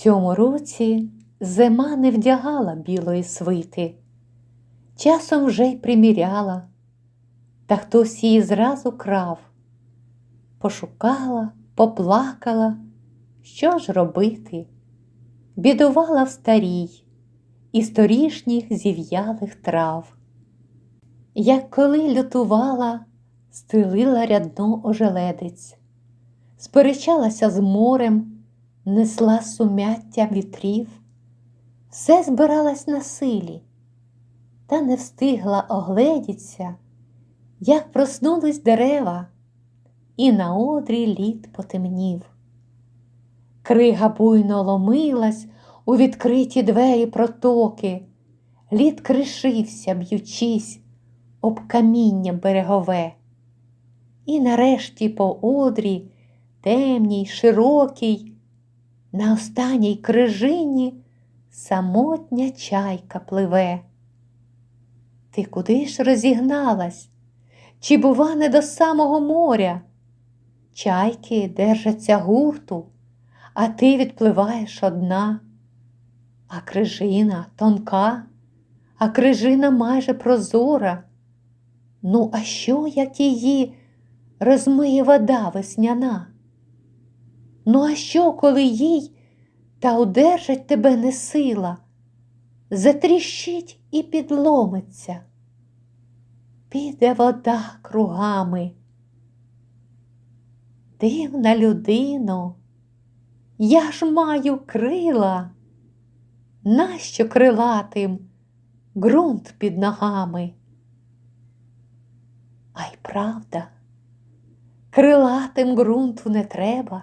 цьому році зима не вдягала білої свити, часом вже й приміряла, та хтось її зразу крав. Пошукала, поплакала, що ж робити? Бідувала в старій із торішніх зів'ялих трав. Як коли лютувала, стелила рядно ожеледець, сперечалася з морем, несла сумяття вітрів, все збиралась на силі, та не встигла огледіться, як проснулись дерева, і на одрі лід потемнів. Крига буйно ломилась у відкриті двері протоки, лід кришився, б'ючись об каміння берегове. І нарешті по одрі, темній, широкій, на останній крижині самотня чайка пливе. Ти куди ж розігналась? Чи, бува, не до самого моря? Чайки держаться гурту, а ти відпливаєш одна, а крижина тонка, а крижина майже прозора. Ну, а що, як її розмиє вода весняна? Ну, а що, коли їй та удержать тебе не сила, затріщить і підломиться? Піде вода кругами. Дивна людино, я ж маю крила, нащо крилатим ґрунт під ногами? А й правда, крилатим ґрунту не треба,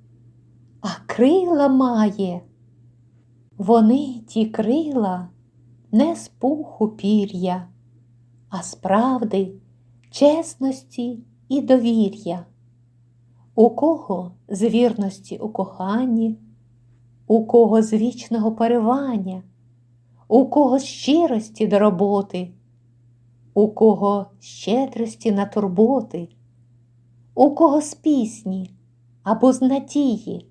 а крила має. Вони ті крила не з пуху пір'я, а з правди, чесності і довір'я. У кого з вірності у коханні, у кого з вічного поривання, у кого з щирості до роботи, у кого щедрості на турботи, у кого з пісні або з надії,